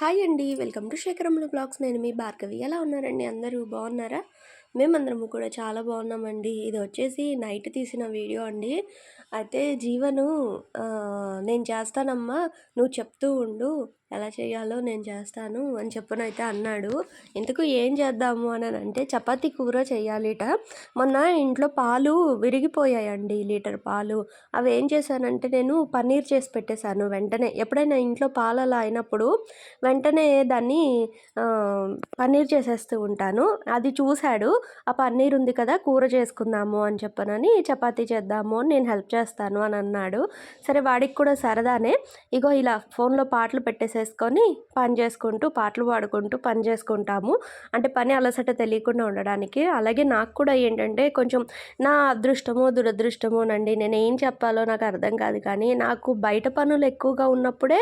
Hi అండి. Welcome to శేఖరముల blogs. నేను మీ భార్గవి. ఎలా ఉన్నారండి? అందరూ బాగున్నారా? మేమందరము కూడా చాలా బాగున్నామండి. ఇది వచ్చేసి నైట్ తీసిన వీడియో అండి. అయితే జీవను నేను చేస్తానమ్మా. నువ్వు చెప్తూ ఉండు. ఎలా చేయాలో నేను చేస్తాను అని చెప్పనైతే అన్నాడు. ఇంతకు ఏం చేద్దాము అని అంటే చపాతీ కూర చేయాలిట. మొన్న ఇంట్లో పాలు విరిగిపోయాయండి లీటర్ పాలు. అవి ఏం చేశానంటే నేను పన్నీర్ చేసి పెట్టేశాను వెంటనే. ఎప్పుడైనా ఇంట్లో పాలు అలా అయినప్పుడు వెంటనే దాన్ని పన్నీర్ చేసేస్తూ ఉంటాను. అది చూశాడు. ఆ పన్నీర్ ఉంది కదా కూర చేసుకుందాము అని చెప్పనని చపాతీ చేద్దాము అని నేను హెల్ప్ చేస్తాను అని అన్నాడు. సరే వాడికి కూడా సరదానే. ఇగో ఇలా ఫోన్లో పాటలు పెట్టేసే పెట్టేసేసుకొని పని చేసుకుంటూ పాటలు పాడుకుంటూ పని చేసుకుంటాము. అంటే పని అలసట తెలియకుండా ఉండడానికి. అలాగే నాకు కూడా ఏంటంటే కొంచెం నా అదృష్టమో దురదృష్టమోనండి నేను ఏం చెప్పాలో నాకు అర్థం కాదు. కానీ నాకు బయట పనులు ఎక్కువగా ఉన్నప్పుడే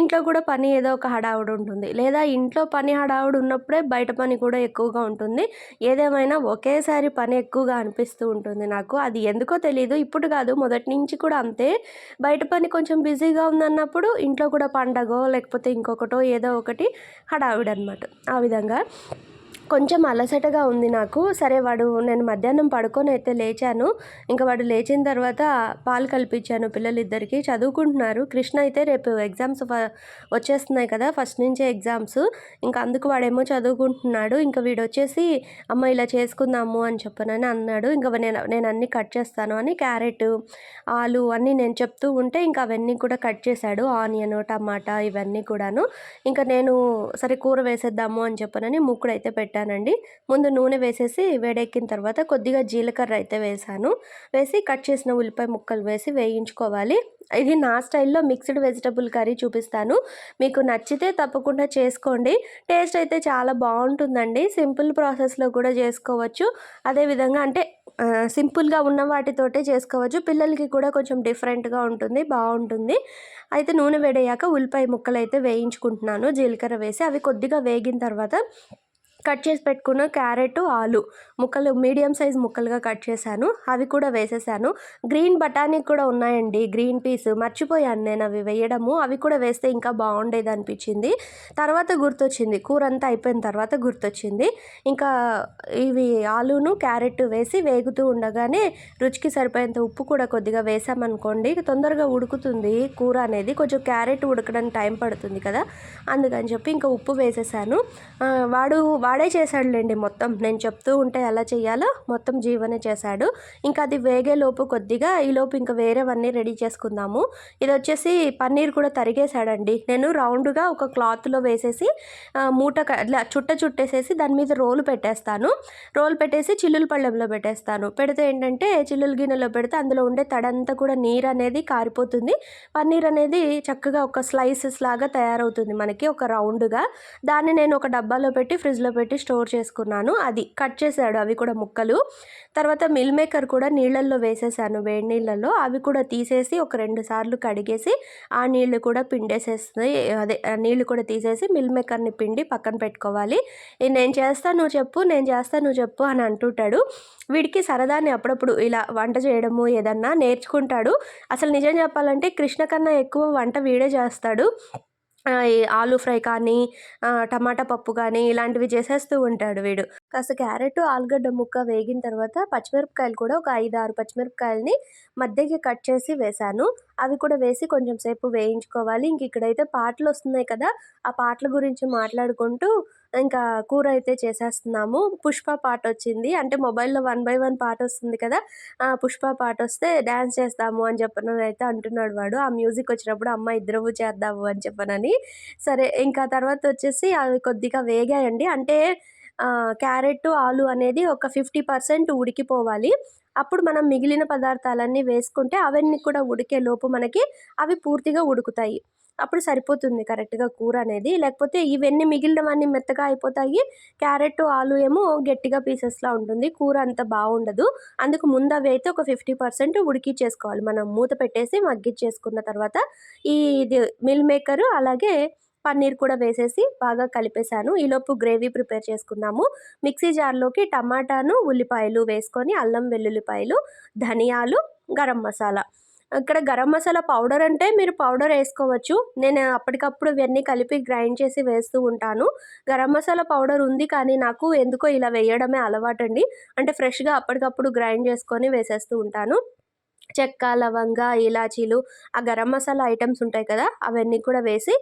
ఇంట్లో కూడా పని ఏదో ఒక హడావుడి ఉంటుంది. లేదా ఇంట్లో పని హడావుడు ఉన్నప్పుడే బయట పని కూడా ఎక్కువగా ఉంటుంది. ఏదేమైనా ఒకేసారి పని ఎక్కువగా అనిపిస్తూ ఉంటుంది నాకు. అది ఎందుకో తెలియదు ఇప్పుడు కాదు మొదటి నుంచి కూడా అంతే. బయట పని కొంచెం బిజీగా ఉందన్నప్పుడు ఇంట్లో కూడా పండగో లేకపోతే ఇంకొకటో ఏదో ఒకటి హడావిడనమాట ఆ విధంగా కొంచెం అలసటగా ఉంది నాకు. సరే వాడు నేను మధ్యాహ్నం పడుకొని అయితే లేచాను. ఇంకా వాడు లేచిన తర్వాత పాలు కల్పించాను పిల్లలిద్దరికి. చదువుకుంటున్నారు. కృష్ణ అయితే రేపు ఎగ్జామ్స్ వచ్చేస్తున్నాయి కదా ఫస్ట్ నుంచే ఎగ్జామ్స్ ఇంకా అందుకు వాడేమో చదువుకుంటున్నాడు. ఇంకా వీడు వచ్చేసి అమ్మ ఇలా చేసుకుందాము అని చెప్పనని అన్నాడు. ఇంకా నేను నేను అన్నీ కట్ చేస్తాను అని క్యారెట్ ఆలు అన్నీ నేను చెప్తూ ఉంటే ఇంకా అవన్నీ కూడా కట్ చేశాడు. ఆనియన్ టమాటా ఇవన్నీ కూడాను. ఇంకా నేను సరే కూర వేసేద్దాము అని చెప్పనని ముక్కుడు అయితే పెట్టానండి ముందు నూనె వేసేసి వేడెక్కిన తర్వాత కొద్దిగా జీలకర్ర అయితే వేసాను. వేసి కట్ చేసిన ఉల్లిపాయ ముక్కలు వేసి వేయించుకోవాలి. ఇది నా స్టైల్లో మిక్స్డ్ వెజిటబుల్ కర్రీ చూపిస్తాను. మీకు నచ్చితే తప్పకుండా చేసుకోండి. టేస్ట్ అయితే చాలా బాగుంటుందండి. సింపుల్ ప్రాసెస్లో కూడా చేసుకోవచ్చు. అదేవిధంగా అంటే సింపుల్గా ఉన్న వాటితోటే చేసుకోవచ్చు. పిల్లలకి కూడా కొంచెం డిఫరెంట్గా ఉంటుంది బాగుంటుంది. అయితే నూనె వేడయ్యాక ఉల్లిపాయ ముక్కలు అయితే వేయించుకుంటున్నాను. జీలకర్ర వేసి అవి కొద్దిగా వేగిన తర్వాత కట్ చేసి పెట్టుకున్న క్యారెట్ ఆలు ముక్కలు మీడియం సైజ్ ముక్కలుగా కట్ చేశాను. అవి కూడా వేసేసాను. గ్రీన్ బఠానీ కూడా ఉన్నాయండి. Green peas. మర్చిపోయాను నేను అవి వేయడము. అవి కూడా వేస్తే ఇంకా బాగుండేది అనిపించింది. తర్వాత గుర్తొచ్చింది. కూర అంతా అయిపోయిన తర్వాత గుర్తొచ్చింది. ఇంకా ఇవి ఆలును క్యారెట్ వేసి వేగుతూ ఉండగానే రుచికి సరిపోయేంత ఉప్పు కూడా కొద్దిగా వేసామనుకోండి తొందరగా ఉడుకుతుంది కూర అనేది. కొంచెం క్యారెట్ ఉడకడానికి టైం పడుతుంది కదా. అందుకని చెప్పి ఇంకా ఉప్పు వేసేసాను. వాడు వాడే చేశాడులేండి మొత్తం. నేను చెప్తూ ఉంటే ఎలా చేయాలో మొత్తం జీవనే చేశాడు. ఇంకా అది వేగే లోపు కొద్దిగా ఈ లోపు ఇంకా వేరేవన్నీ రెడీ చేసుకుందాము. ఇది వచ్చేసి పన్నీర్ కూడా తరిగేశాడండి. నేను రౌండ్గా ఒక క్లాత్లో వేసేసి మూట చుట్ట చుట్టేసేసి దాని మీద రోలు పెట్టేస్తాను. రోల్ పెట్టేసి చిల్లుల పళ్ళెంలో పెట్టేస్తాను. పెడితే ఏంటంటే చిల్లుల గిన్నెలో పెడితే అందులో ఉండే తడంతా కూడా నీరు అనేది కారిపోతుంది. పన్నీర్ అనేది చక్కగా ఒక స్లైసెస్ లాగా తయారవుతుంది మనకి ఒక రౌండ్గా. దాన్ని నేను ఒక డబ్బాలో పెట్టి ఫ్రిడ్జ్లో పెట్టి స్టోర్ చేసుకున్నాను. అది కట్ చేశాడు అవి కూడా ముక్కలు. తర్వాత మిల్ మేకర్ కూడా నీళ్ళల్లో వేసేసాను వేడి నీళ్ళల్లో. అవి కూడా తీసేసి ఒక రెండు సార్లు కడిగేసి ఆ నీళ్ళు కూడా పిండేసేస్తుంది. అదే నీళ్ళు కూడా తీసేసి మిల్ మేకర్ని పిండి పక్కన పెట్టుకోవాలి. నేను చేస్తాను నువ్వు చెప్పు నేను చేస్తాను నువ్వు చెప్పు అని అంటుంటాడు. వీడికి సరదాని అప్పుడప్పుడు ఇలా వంట చేయడము ఏదన్నా నేర్చుకుంటాడు. అసలు నిజం చెప్పాలంటే కృష్ణ కన్నా ఎక్కువ వంట వీడే చేస్తాడు. ఆలు ఫ్రై కానీ టమాటా పప్పు కానీ ఇలాంటివి చేసేస్తూ ఉంటాడు వీడు. కాస్త క్యారెట్ ఆలుగడ్డ ముక్క వేగిన తర్వాత పచ్చిమిరపకాయలు కూడా ఒక ఐదు ఆరు పచ్చిమిరపకాయలని మధ్యకి కట్ చేసి వేశాను. అవి కూడా వేసి కొంచెం సేపు వేయించుకోవాలి. ఇంక ఇక్కడైతే పాటలు వస్తున్నాయి కదా ఆ పాటల గురించి మాట్లాడుకుంటూ ఇంకా కూర అయితే చేసేస్తున్నాము. పుష్ప పాట వచ్చింది. అంటే మొబైల్లో వన్ బై వన్ పాట వస్తుంది కదా పుష్ప పాట వస్తే డ్యాన్స్ చేస్తాము అని చెప్పనని అయితే అంటున్నాడు వాడు. ఆ మ్యూజిక్ వచ్చినప్పుడు అమ్మ ఇద్దరు చేద్దాము అని చెప్పనని. సరే ఇంకా తర్వాత వచ్చేసి అవి కొద్దిగా వేగాయండి. అంటే క్యారెట్ ఆలు అనేది ఒక ఫిఫ్టీ పర్సెంట్ ఉడికిపోవాలి. అప్పుడు మనం మిగిలిన పదార్థాలన్నీ వేసుకుంటే అవన్నీ కూడా ఉడికే లోపు మనకి అవి పూర్తిగా ఉడుకుతాయి. అప్పుడు సరిపోతుంది కరెక్ట్గా కూర అనేది. లేకపోతే ఇవన్నీ మిగిలినవన్నీ మెత్తగా అయిపోతాయి. క్యారెట్ ఆలు ఏమో గట్టిగా పీసెస్లా ఉంటుంది. కూర అంత బాగుండదు. అందుకు ముందు అవి అయితే ఒక ఫిఫ్టీ పర్సెంట్ ఉడికిచ్చేసుకోవాలి. మనం మూత పెట్టేసి మగ్గిచ్చేసుకున్న తర్వాత ఈ ఇది మిల్ మేకర్ అలాగే పన్నీర్ కూడా వేసేసి బాగా కలిపేశాను. ఈలోపు గ్రేవీ ప్రిపేర్ చేసుకుందాము. మిక్సీ జార్లోకి టమాటాను ఉల్లిపాయలు వేసుకొని అల్లం వెల్లుల్లిపాయలు ధనియాలు గరం మసాలా ఇక్కడ గరం మసాలా పౌడర్ అంటే మీరు పౌడర్ వేసుకోవచ్చు. నేను అప్పటికప్పుడు ఇవన్నీ కలిపి గ్రైండ్ చేసి వేస్తూ ఉంటాను. గరం మసాలా పౌడర్ ఉంది కానీ నాకు ఎందుకో ఇలా వేయడమే అలవాటండి. అంటే ఫ్రెష్గా అప్పటికప్పుడు గ్రైండ్ చేసుకొని వేసేస్తూ ఉంటాను. చెక్క లవంగ ఇలాచీలు ఆ గరం మసాలా ఐటమ్స్ ఉంటాయి కదా అవన్నీ కూడా వేసి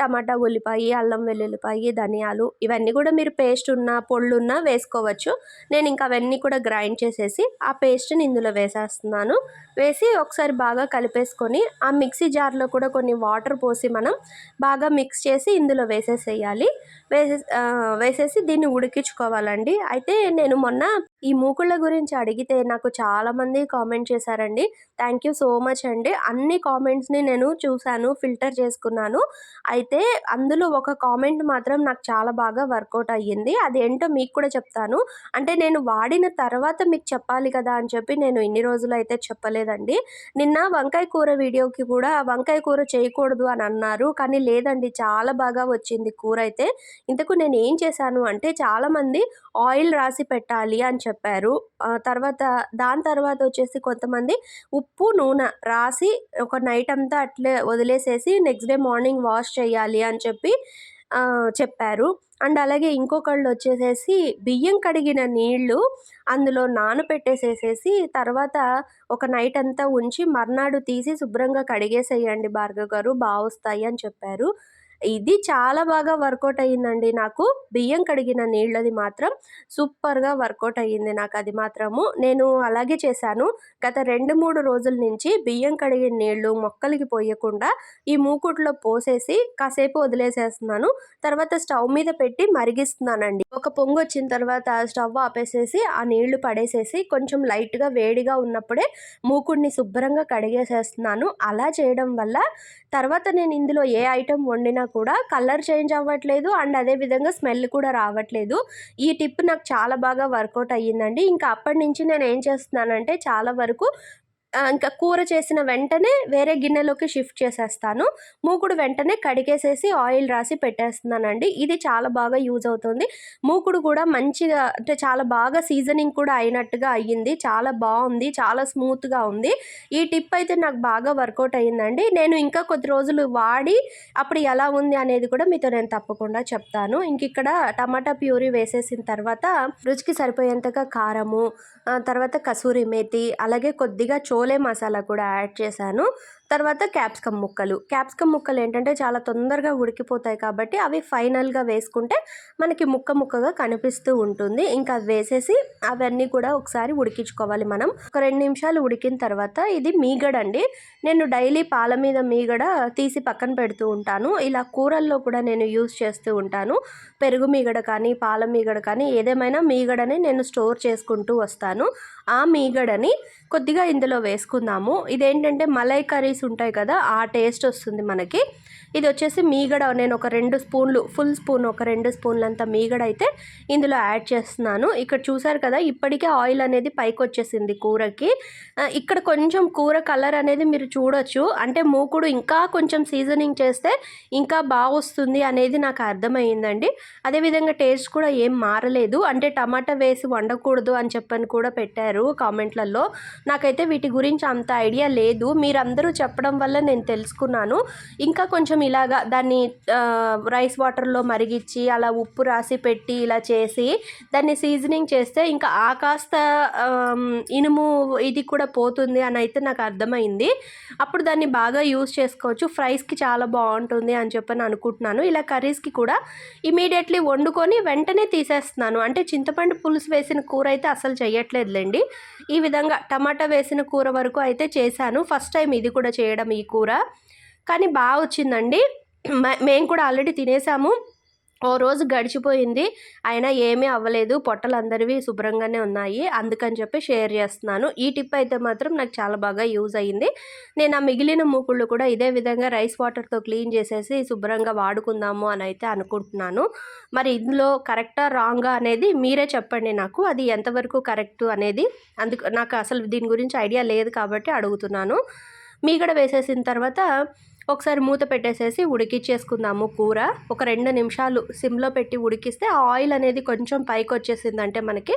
టమాటా ఉల్లిపాయ అల్లం వెల్లుల్లిపాయ ధనియాలు ఇవన్నీ కూడా మీరు పేస్ట్ ఉన్న పొళ్ళు ఉన్న వేసుకోవచ్చు. నేను ఇంకా అవన్నీ కూడా గ్రైండ్ చేసేసి ఆ పేస్ట్ని ఇందులో వేసేస్తున్నాను. వేసి ఒకసారి బాగా కలిపేసుకొని ఆ మిక్సీ జార్లో కూడా కొన్ని వాటర్ పోసి మనం బాగా మిక్స్ చేసి ఇందులో వేసేసేయాలి. వేసే వేసేసి దీన్ని ఉడికించుకోవాలండి. అయితే నేను మొన్న ఈ మూకుళ్ళ గురించి అడిగితే నాకు చాలామంది కామెంట్ చేశారండి. థ్యాంక్ యూ సో మచ్ అండి. అన్ని కామెంట్స్ని నేను చూశాను ఫిల్టర్ చేసుకున్నాను. అయితే అయితే అందులో ఒక కామెంట్ మాత్రం నాకు చాలా బాగా వర్కౌట్ అయ్యింది. అదేంటో మీకు కూడా చెప్తాను. అంటే నేను వాడిన తర్వాత మీకు చెప్పాలి కదా అని చెప్పి నేను ఇన్ని రోజులు అయితే చెప్పలేదండి. నిన్న వంకాయ కూర వీడియోకి కూడా వంకాయ కూర చేయకూడదు అని అన్నారు. కానీ లేదండి చాలా బాగా వచ్చింది కూర అయితే. ఇంతకు నేను ఏం చేశాను అంటే చాలామంది ఆయిల్ రాసి పెట్టాలి అని చెప్పారు. తర్వాత దాని తర్వాత వచ్చేసి కొంతమంది ఉప్పు నూనె రాసి ఒక నైట్ అంతా అట్లే వదిలేసేసి నెక్స్ట్ డే మార్నింగ్ వాష్ చేయాలి అని చెప్పి చెప్పారు. అండ్ అలాగే ఇంకొకళ్ళు వచ్చేసేసి బియ్యం కడిగిన నీళ్ళు అందులో నానబెట్టేసేసేసి తర్వాత ఒక నైట్ అంతా ఉంచి మర్నాడు తీసి శుభ్రంగా కడిగేసేయండి భార్గవ్ గారు బాగా వస్తాయి అని చెప్పారు. ఇది చాలా బాగా వర్కౌట్ అయ్యిందండి నాకు. బియ్యం కడిగిన నీళ్ళది మాత్రం సూపర్గా వర్కౌట్ అయ్యింది నాకు అది మాత్రము. నేను అలాగే చేశాను. గత రెండు మూడు రోజుల నుంచి బియ్యం కడిగిన నీళ్ళు మొక్కలకి పోయకుండా ఈ మూకుట్లో పోసేసి కాసేపు వదిలేసేస్తున్నాను. తర్వాత స్టవ్ మీద పెట్టి మరిగిస్తున్నానండి. ఒక పొంగు వచ్చిన తర్వాత స్టవ్ ఆపేసేసి ఆ నీళ్ళు పడేసేసి కొంచెం లైట్గా వేడిగా ఉన్నప్పుడే మూకుడిని శుభ్రంగా కడిగేసేస్తున్నాను. అలా చేయడం వల్ల తర్వాత నేను ఇందులో ఏ ఐటెం వండినా కూడా కలర్ చేంజ్ అవ్వట్లేదు అండ్ అదేవిధంగా స్మెల్ కూడా రావట్లేదు. ఈ టిప్ నాకు చాలా బాగా వర్కౌట్ అయ్యిందండి. ఇంకా అప్పటి నుంచి నేను ఏం చేస్తున్నానంటే చాలా వరకు ఇంకా కూర చేసిన వెంటనే వేరే గిన్నెలోకి షిఫ్ట్ చేసేస్తాను. మూకుడు వెంటనే కడిగేసేసి ఆయిల్ రాసి పెట్టేస్తున్నానండి. ఇది చాలా బాగా యూజ్ అవుతుంది. మూకుడు కూడా మంచిగా అంటే చాలా బాగా సీజనింగ్ కూడా అయినట్టుగా అయ్యింది. చాలా బాగుంది చాలా స్మూత్గా ఉంది. ఈ టిప్ అయితే నాకు బాగా వర్కౌట్ అయ్యిందండి. నేను ఇంకా కొద్ది రోజులు వాడి అప్పుడు ఎలా ఉంది అనేది కూడా మీతో నేను తప్పకుండా చెప్తాను. ఇంక ఇక్కడ టమాటా ప్యూరీ వేసేసిన తర్వాత రుచికి సరిపోయేంతగా కారము తర్వాత కసూరి మేతి అలాగే కొద్దిగా చోలే మసాలా కూడా యాడ్ చేశాను. తర్వాత క్యాప్సికమ్ ముక్కలు. క్యాప్సికమ్ ముక్కలు ఏంటంటే చాలా తొందరగా ఉడికిపోతాయి కాబట్టి అవి ఫైనల్గా వేసుకుంటే మనకి ముక్క ముక్కగా కనిపిస్తూ ఉంటుంది. ఇంకా అది వేసేసి అవన్నీ కూడా ఒకసారి ఉడికించుకోవాలి మనం. ఒక రెండు నిమిషాలు ఉడికిన తర్వాత ఇది మీగడ అండి నేను డైలీ పాల మీద మీగడ తీసి పక్కన పెడుతూ ఉంటాను. ఇలా కూరల్లో కూడా నేను యూస్ చేస్తూ ఉంటాను. పెరుగు మీగడ కానీ పాల మీగడ కానీ ఏదేమైనా మీగడని నేను స్టోర్ చేసుకుంటూ వస్తాను. ఆ మీగడని కొద్దిగా ఇందులో వేసుకుందాము. ఇదేంటంటే మలై కర్రీస్ ఉంటాయి కదా ఆ టేస్ట్ వస్తుంది మనకి. ఇది వచ్చేసి మీగడ నేను ఒక రెండు స్పూన్లు ఫుల్ స్పూన్ ఒక రెండు స్పూన్లంత మీగడ అయితే ఇందులో యాడ్ చేస్తున్నాను. ఇక్కడ చూసారు కదా ఇప్పటికే ఆయిల్ అనేది పైకి వచ్చేసింది కూరకి ఇక్కడ కొంచెం కూర కలర్ అనేది మీరు చూడొచ్చు. అంటే మూకుడు ఇంకా కొంచెం సీజనింగ్ చేస్తే ఇంకా బాగా వస్తుంది అనేది నాకు అర్థమైందండి. అదేవిధంగా టేస్ట్ కూడా ఏం మారలేదు. అంటే టమాటా వేసి వండకూడదు అని చెప్పని కూడా పెట్టారు కామెంట్లలో. నాకైతే వీటి గురించి అంత ఐడియా లేదు. మీరందరూ చెప్పడం వల్ల నేను తెలుసుకున్నాను. ఇంకా కొంచెం ఇలాగా దాన్ని రైస్ వాటర్లో మరిగించి అలా ఉప్పు రాసి పెట్టి ఇలా చేసి దాన్ని సీజనింగ్ చేస్తే ఇంకా ఆ కాస్త ఇనుము ఇది కూడా పోతుంది అని అయితే నాకు అర్థమైంది. అప్పుడు దాన్ని బాగా యూస్ చేసుకోవచ్చు. ఫ్రైస్కి చాలా బాగుంటుంది అని చెప్పని అనుకుంటున్నాను. ఇలా కర్రీస్కి కూడా ఇమీడియట్లీ వండుకొని వెంటనే తీసేస్తున్నాను. అంటే చింతపండు పులుసు వేసిన కూర అయితే అసలు చేయట్లేదులేండి ఈ విధంగా టమాటా వేసిన కూర వరకు అయితే చేశాను. ఫస్ట్ టైం ఇది కూడా చేయడం ఈ కూర. కానీ బాగా వచ్చిందండి. మేము కూడా ఆల్రెడీ తినేసాము. ఓ రోజు గడిచిపోయింది. అయినా ఏమీ అవ్వలేదు. పొట్టలు అందరివి శుభ్రంగానే ఉన్నాయి. అందుకని చెప్పి షేర్ చేస్తున్నాను. ఈ టిప్ అయితే మాత్రం నాకు చాలా బాగా యూజ్ అయ్యింది. నేను ఆ మిగిలిన మూకుళ్ళు కూడా ఇదే విధంగా రైస్ వాటర్తో క్లీన్ చేసేసి శుభ్రంగా వాడుకుందాము అని అయితే అనుకుంటున్నాను. మరి ఇందులో కరెక్టా రాంగా అనేది మీరే చెప్పండి నాకు. అది ఎంతవరకు కరెక్ట్ అనేది అందుకు నాకు అసలు దీని గురించి ఐడియా లేదు కాబట్టి అడుగుతున్నాను. మీగడ వేసేసిన తర్వాత ఒకసారి మూత పెట్టేసేసి ఉడికిచ్చేసుకుందాము కూర. ఒక రెండు నిమిషాలు సిమ్లో పెట్టి ఉడికిస్తే ఆయిల్ అనేది కొంచెం పైకి వచ్చేసిందంటే మనకి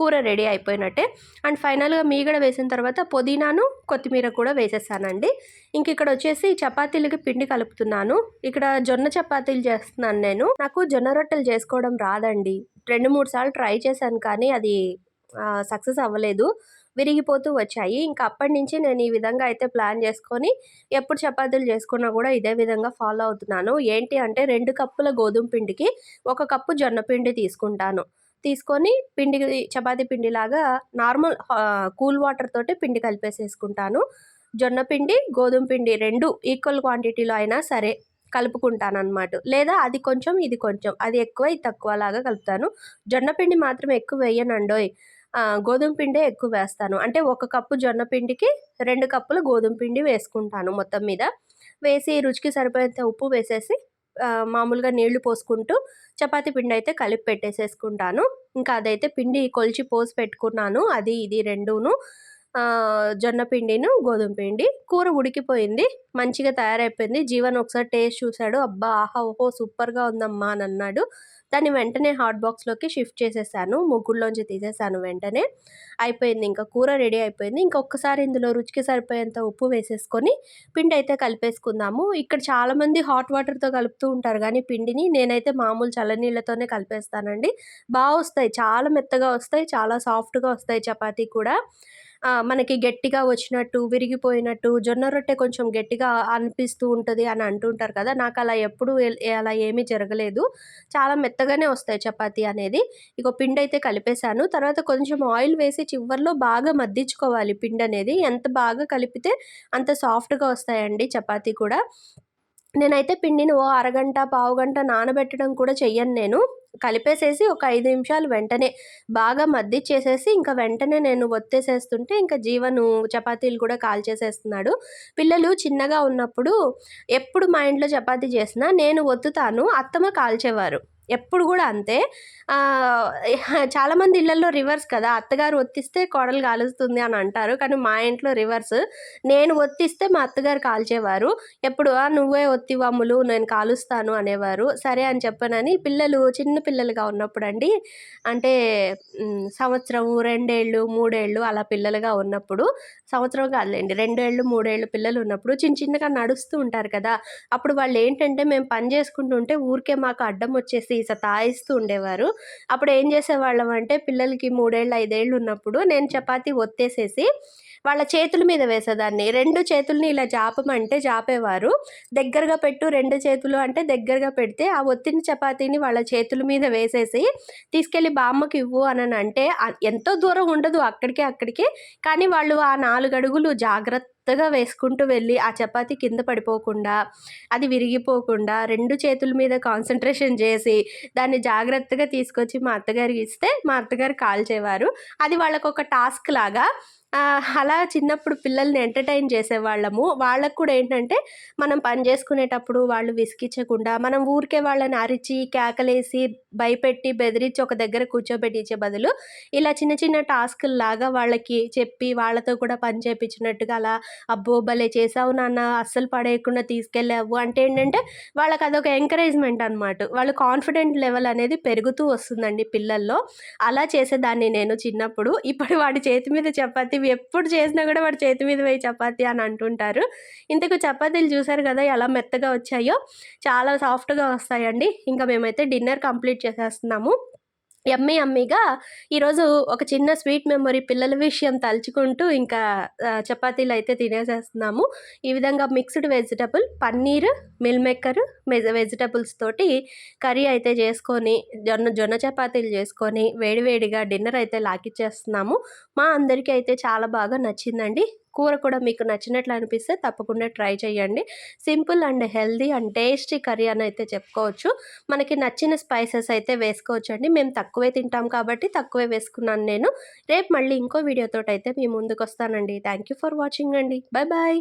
కూర రెడీ అయిపోయినట్టే. అండ్ ఫైనల్గా మీగడ వేసిన తర్వాత పుదీనాను కొత్తిమీర కూడా వేసేసానండి. ఇంక ఇక్కడ వచ్చేసి చపాతీలకి పిండి కలుపుతున్నాను. ఇక్కడ జొన్న చపాతీలు చేస్తున్నాను నేను. నాకు జొన్న రొట్టెలు చేసుకోవడం రాదండి. రెండు మూడు సార్లు ట్రై చేశాను కానీ అది సక్సెస్ అవ్వలేదు. విరిగిపోతూ వచ్చాయి. ఇంకా అప్పటి నుంచి నేను ఈ విధంగా అయితే ప్లాన్ చేసుకొని ఎప్పుడు చపాతీలు చేసుకున్నా కూడా ఇదే విధంగా ఫాలో అవుతున్నాను. ఏంటి అంటే రెండు కప్పుల గోధుమ పిండికి ఒక కప్పు జొన్న పిండి తీసుకుంటాను. తీసుకొని పిండి చపాతి పిండిలాగా నార్మల్ కూల్ వాటర్ తోటి పిండి కలిపేసేసుకుంటాను. జొన్న పిండి గోధుమ పిండి రెండు ఈక్వల్ క్వాంటిటీలో అయినా సరే కలుపుకుంటాను అనమాట లేదా అది కొంచెం ఇది కొంచెం అది ఎక్కువ ఇది తక్కువ లాగా కలుపుతాను. జొన్న పిండి మాత్రం ఎక్కువ వేయనండోయ్. గోధుమ పిండే ఎక్కువ వేస్తాను. అంటే ఒక కప్పు జొన్న పిండికి రెండు కప్పులు గోధుమ పిండి వేసుకుంటాను మొత్తం మీద. వేసి రుచికి సరిపోయేంత ఉప్పు వేసేసి మామూలుగా నీళ్ళు పోసుకుంటూ చపాతీ పిండి అయితే కలిపి పెట్టేసేసుకుంటాను. ఇంకా అదైతే పిండి కొలిచి పోసి పెట్టుకున్నాను. అది ఇది రెండును. జొన్న పిండిను గోధుమ పిండి. కూర ఉడికిపోయింది. మంచిగా తయారైపోయింది. జీవన్ ఒకసారి టేస్ట్ చూశాడు. అబ్బా ఆహా ఓహో సూపర్గా ఉందమ్మా అని అన్నాడు. దాన్ని వెంటనే హాట్ బాక్స్లోకి షిఫ్ట్ చేసేసాను. ముగ్గుల్లోంచి తీసేసాను వెంటనే. అయిపోయింది. ఇంకా కూర రెడీ అయిపోయింది. ఇంకొకసారి ఇందులో రుచికి సరిపోయేంత ఉప్పు వేసేసుకొని పిండి అయితే కలిపేసుకుందాము. ఇక్కడ చాలామంది హాట్ వాటర్తో కలుపుతూ ఉంటారు. కానీ పిండిని నేనైతే మామూలు చల్లనీళ్ళతోనే కలిపేస్తానండి. బాగా వస్తాయి. చాలా మెత్తగా వస్తాయి. చాలా సాఫ్ట్గా వస్తాయి చపాతీ కూడా. మనకి గట్టిగా వచ్చినట్టు విరిగిపోయినట్టు జొన్న రొట్టె కొంచెం గట్టిగా అనిపిస్తూ ఉంటుంది అని అంటుంటారు కదా. నాకు అలా ఎప్పుడు అలా ఏమీ జరగలేదు. చాలా మెత్తగానే వస్తాయి చపాతీ అనేది. ఇక పిండి అయితే కలిపేశాను. తర్వాత కొంచెం ఆయిల్ వేసి చివర్లో బాగా మద్దించుకోవాలి పిండి అనేది. ఎంత బాగా కలిపితే అంత సాఫ్ట్గా వస్తాయండి చపాతీ కూడా. నేనైతే పిండిని ఓ అరగంట పావు గంట నానబెట్టడం కూడా చెయ్యను నేను. కలిపేసేసి ఒక ఐదు నిమిషాలు వెంటనే బాగా మద్దిచ్చేసేసి ఇంకా వెంటనే నేను ఒత్తేసేస్తుంటే ఇంకా జీవను చపాతీలు కూడా కాల్చేసేస్తున్నాడు. పిల్లలు చిన్నగా ఉన్నప్పుడు ఎప్పుడు మా ఇంట్లో చపాతీ చేసినా నేను ఒత్తుతాను అత్తమ్మ కాల్చేవారు. ఎప్పుడు కూడా అంతే. చాలామంది ఇళ్ళల్లో రివర్స్ కదా అత్తగారు ఒత్తిస్తే కోడలు కాలుస్తుంది అని అంటారు. కానీ మా ఇంట్లో రివర్స్. నేను ఒత్తిస్తే మా అత్తగారు కాల్చేవారు. ఎప్పుడు నువ్వే ఒత్తివమ్ములు నేను కాలుస్తాను అనేవారు. సరే అని చెప్పనని పిల్లలు చిన్న పిల్లలుగా ఉన్నప్పుడు అండి అంటే సంవత్సరం రెండేళ్ళు మూడేళ్ళు అలా పిల్లలుగా ఉన్నప్పుడు సంవత్సరం కాదులేండి. రెండేళ్ళు మూడేళ్ళు పిల్లలు ఉన్నప్పుడు చిన్న చిన్నగా నడుస్తూ ఉంటారు కదా. అప్పుడు వాళ్ళు ఏంటంటే మేము పని చేసుకుంటుంటే ఊరికే మాకు అడ్డం వచ్చేసి సతాయిస్తూ ఉండేవారు. అప్పుడు ఏం చేసేవాళ్ళం అంటే పిల్లలకి మూడేళ్ళు ఐదేళ్ళు ఉన్నప్పుడు నేను చపాతి ఒత్తేసేసి వాళ్ళ చేతుల మీద వేసేదాన్ని. రెండు చేతుల్ని ఇలా జాపమంటే జాపేవారు. దగ్గరగా పెట్టు రెండు చేతులు అంటే దగ్గరగా పెడితే ఆ ఒత్తిడి చపాతీని వాళ్ళ చేతుల మీద వేసేసి తీసుకెళ్ళి బామ్మకి ఇవ్వు అని అంటే ఎంతో దూరం ఉండదు అక్కడికి అక్కడికి. కానీ వాళ్ళు ఆ నా నాలుగడుగులు జాగ్రత్త మెత్తగా వేసుకుంటూ వెళ్ళి ఆ చపాతి కింద పడిపోకుండా అది విరిగిపోకుండా రెండు చేతుల మీద కాన్సన్ట్రేషన్ చేసి దాన్ని జాగ్రత్తగా తీసుకొచ్చి మా అత్తగారికి ఇస్తే మా అత్తగారు కాల్చేవారు. అది వాళ్ళకు ఒక టాస్క్ లాగా అలా చిన్నప్పుడు పిల్లల్ని ఎంటర్టైన్ చేసేవాళ్ళము. వాళ్ళకు కూడా ఏంటంటే మనం పని చేసుకునేటప్పుడు వాళ్ళు విసిగించకుండా మనం ఊరికే వాళ్ళని అరిచి కేకలేసి భయపెట్టి బెదిరించి ఒక దగ్గర కూర్చోబెట్టించే బదులు ఇలా చిన్న చిన్న టాస్కుల్లాగా వాళ్ళకి చెప్పి వాళ్ళతో కూడా పని చేయించినట్టుగా అలా అబ్బో భలే చేసావు నాన్న అస్సలు పడేయకుండా తీసుకెళ్ళావు అంటే ఏంటంటే వాళ్ళకి అదొక ఎంకరేజ్మెంట్ అనమాట వాళ్ళు కాన్ఫిడెంట్ లెవెల్ అనేది పెరుగుతూ వస్తుందండి పిల్లల్లో. అలా చేసేదాన్ని నేను చిన్నప్పుడు. ఇప్పుడు వాడి చేతి మీద చపాతి ఎప్పుడు చేసినా కూడా వాడి చేతి మీద వేయి చపాతి అని అంటుంటారు. ఇంతకు చపాతీలు చూసారు కదా ఎలా మెత్తగా వచ్చాయో? చాలా సాఫ్ట్గా వస్తాయండి. ఇంకా మేమైతే డిన్నర్ కంప్లీట్ చేసేస్తున్నాము. ఎమ్మి అమ్మిగా ఈరోజు ఒక చిన్న స్వీట్ మెమొరీ పిల్లల విషయం తలుచుకుంటూ ఇంకా చపాతీలు అయితే తినేసేస్తున్నాము. ఈ విధంగా mixed vegetable paneer meal maker vegetables తోటి కర్రీ అయితే చేసుకొని జొన్న జొన్న చపాతీలు చేసుకొని వేడివేడిగా డిన్నర్ అయితే లాకిచ్చేస్తున్నాము మా అందరికీ అయితే చాలా బాగా నచ్చిందండి. కూర కూడా మీకు నచ్చినట్లు అనిపిస్తే తప్పకుండా ట్రై చేయండి. Simple and healthy and tasty curry అని అయితే చెప్పుకోవచ్చు. మనకి నచ్చిన స్పైసెస్ అయితే వేసుకోవచ్చు అండి మేము తక్కువే తింటాం కాబట్టి తక్కువే వేసుకున్నాను నేను. రేపు మళ్ళీ ఇంకో వీడియోతో అయితే మీ ముందుకు వస్తానండి. థ్యాంక్ ఫర్ వాచింగ్ అండి. Bye bye